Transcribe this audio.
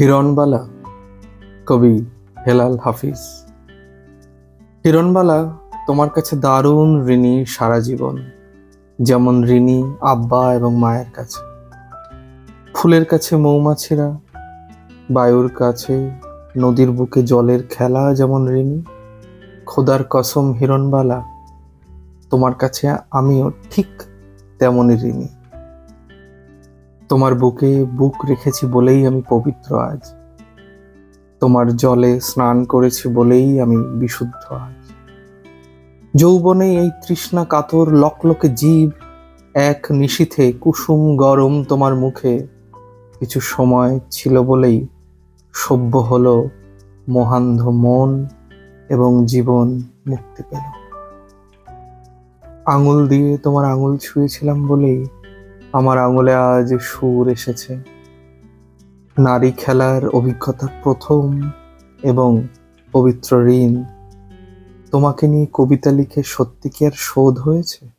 হিরণবালা, কবি হেলাল হাফিজ। হিরণবালা, তোমার কাছে দারুণ ঋণী সারা জীবন, যেমন ঋণী আব্বা এবং মায়ের কাছে। ফুলের কাছে মৌমাছিরা, বায়ুর কাছে নদীর বুকে জলের খেলা যেমন ঋণী। খোদার কসম হিরণবালা, তোমার কাছে আমিও ঠিক তেমনই ঋণী। তোমার বুকে বুক রেখেছি বলেই আমি পবিত্র আজ। তোমার জলে স্নান করেছি বলেই আমি বিশুদ্ধ আজ। যৌবনে এই তৃষ্ণা কাতর লকলকে জীব, এক নিশীথে কুসুম গরম তোমার মুখে। কিছু সময় ছিল বলেই সভ্য হলো মহান্ধ মন এবং জীবন মুক্তি পেল। আঙুল দিয়ে তোমার আঙুল ছুঁয়েছিলাম বলেই আমার আঙুলে আজ সুর এসেছে। নারী খেলার অভিজ্ঞতা প্রথম এবং পবিত্র ঋণ। তোমাকে নিয়ে কবিতা লিখে সত্যি কি আর শোধ হয়েছে?